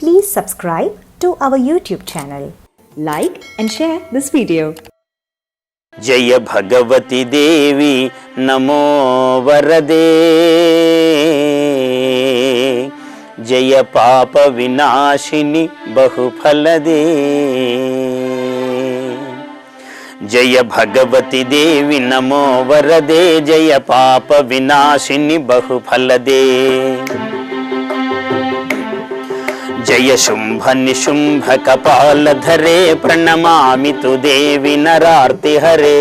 Please subscribe to our YouTube channel. Like and share this video. జయ భగవతి దేవి నమో వరదే జయ పాప వినాశిని బహుఫలదే జయ భగవతి దేవి నమో వరదే జయ పాప వినాశిని బహుఫలదే జయ శుంభ నిశుంభ కపాలధరే ప్రణమామి తు దేవి నరార్తి హరే.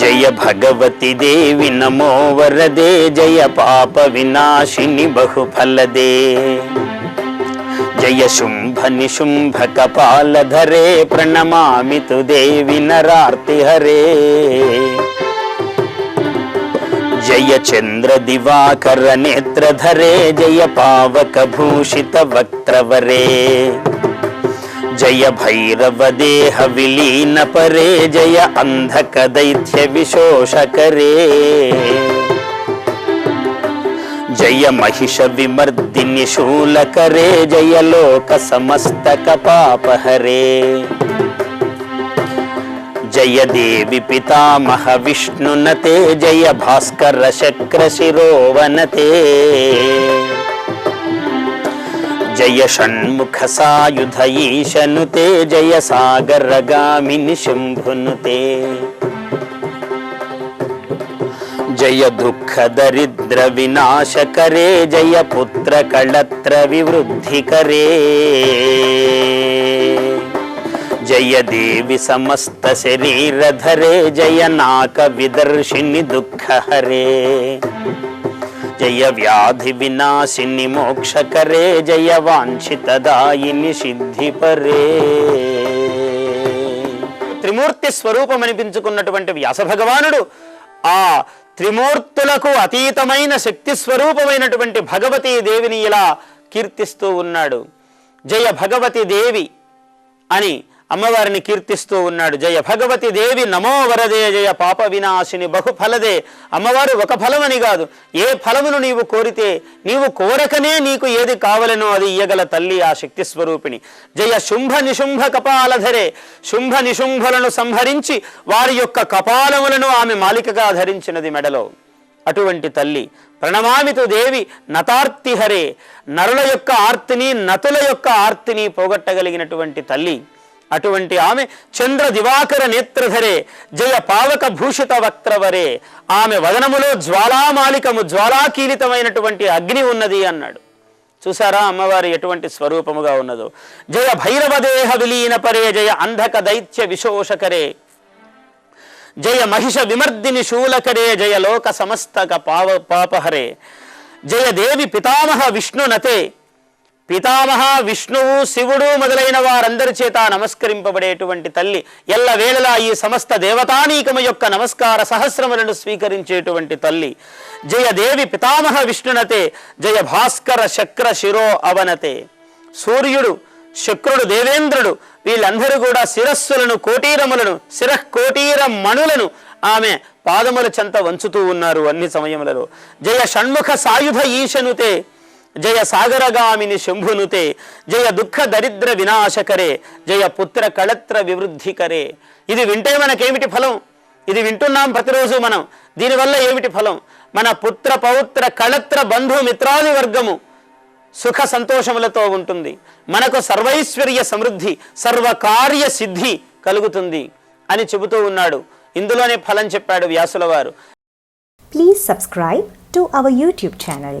జయ భగవతి దేవి నమో వరదే జయ పాప వినాశిని బహుఫలదే. జయ శుంభ నిశుంభ కపాలధరే ప్రణమామి తు దేవి నరార్తి హరే. జయ చంద్ర దివాకర నేత్రధరే జయ పావక భూషిత వక్త్రవరే. జయ భైరవ దేహ విలీన పరే జయ అంధక దైత్య విశోషకరే. జయ మహిష విమర్దిని శూలకరే జయ లోక సమస్తక పాపహరే. జయ దేవి పితామహ విష్ణునతే జయ భాస్కర శక్ర శిరోవనతే జయ షణ్ముఖ సాయుధ ఈశనుతే జయ సాగర గామిని శంభునుతే జయ దుఃఖ దరిద్ర వినాశకరే జయ పుత్ర కళత్ర వివృద్ధికరే జయ దేవి సమస్త శరీరధరే జయ నాక విదర్శిని దుఃఖహరే జయ వ్యాధి వినాశిని మోక్షకరే జయ వాంఛితదాయిని సిద్ధిపరే త్రిమూర్తి స్వరూపం అనిపించుకున్నటువంటి వ్యాస భగవానుడు ఆ త్రిమూర్తులకు అతీతమైన శక్తి స్వరూపమైనటువంటి భగవతీ దేవిని ఇలా కీర్తిస్తూ ఉన్నాడు. జయ భగవతి దేవి అని అమ్మవారిని కీర్తిస్తూ ఉన్నాడు. జయ భగవతి దేవి నమో వరదే జయ పాప వినాశిని బహుఫలదే. అమ్మవారు ఒక ఫలమని కాదు ఏ ఫలమును నీవు కోరితే నీవు కోరకనే నీకు ఏది కావలనో అది ఇయ్యగల తల్లి ఆ శక్తి స్వరూపిణి. జయ శుంభ నిశుంభ కపాలధరే. శుంభ నిశుంభలను సంహరించి వారి యొక్క కపాలములను ఆమె మాలికగా ధరించినది మెడలో. అటువంటి తల్లి ప్రణమామితు దేవి నతార్తిహరే. నరుల యొక్క ఆర్తిని నతుల యొక్క ఆర్తిని పోగొట్టగలిగినటువంటి తల్లి అటువంటి ఆమె చంద్ర దివాకర నేత్రధరే జయ పావక భూషిత వక్త్రవరే ఆమె వదనములో జ్వాలామాలికము జ్వాలాకీలితమైనటువంటి అగ్ని ఉన్నది అన్నాడు. చూసారా అమ్మవారు ఎటువంటి స్వరూపముగా ఉన్నదో? జయ భైరవదేహ విలీన పరే జయ అంధక దైత్య విశోషకరే. జయ మహిష విమర్దిని శూలకరే జయ లోక సమస్తక పావ పాపహరే. జయ దేవి పితామహ విష్ణునతే. పితామహ విష్ణువు శివుడు మొదలైన వారందరి చేత నమస్కరింపబడేటువంటి తల్లి ఎల్లవేళలా ఈ సమస్త దేవతానీకమ యొక్క నమస్కార సహస్రములను స్వీకరించేటువంటి తల్లి. జయదేవి పితామహ విష్ణునతే జయ భాస్కర శక్ర శిరో అవనతే. సూర్యుడు శుక్రుడు దేవేంద్రుడు వీళ్ళందరూ కూడా శిరస్సులను కోటీరములను శిరః కోటీర మణులను ఆమె పాదముల చెంత వంచుతూ ఉన్నారు అన్ని సమయములలో. జయ షణ్ముఖ సాయుధ ఈశనుతే జయ సాగరగామిని శంభునుతే జయ దుఃఖ దరిద్ర వినాశకరే జయ పుత్ర కళత్ర వివృద్ధికరే. ఇది వింటే మనకేమిటి ఫలం? ఇది వింటున్నాం ప్రతిరోజు మనం. దీనివల్ల ఏమిటి ఫలం? మన పుత్ర పౌత్ర కళత్ర బంధు మిత్రాది వర్గము సుఖ సంతోషములతో ఉంటుంది. మనకు సర్వైశ్వర్య సమృద్ధి సర్వకార్య సిద్ధి కలుగుతుంది అని చెబుతూ ఉన్నాడు. ఇందులోనే ఫలం చెప్పాడు వ్యాసుల వారు please subscribe to our YouTube channel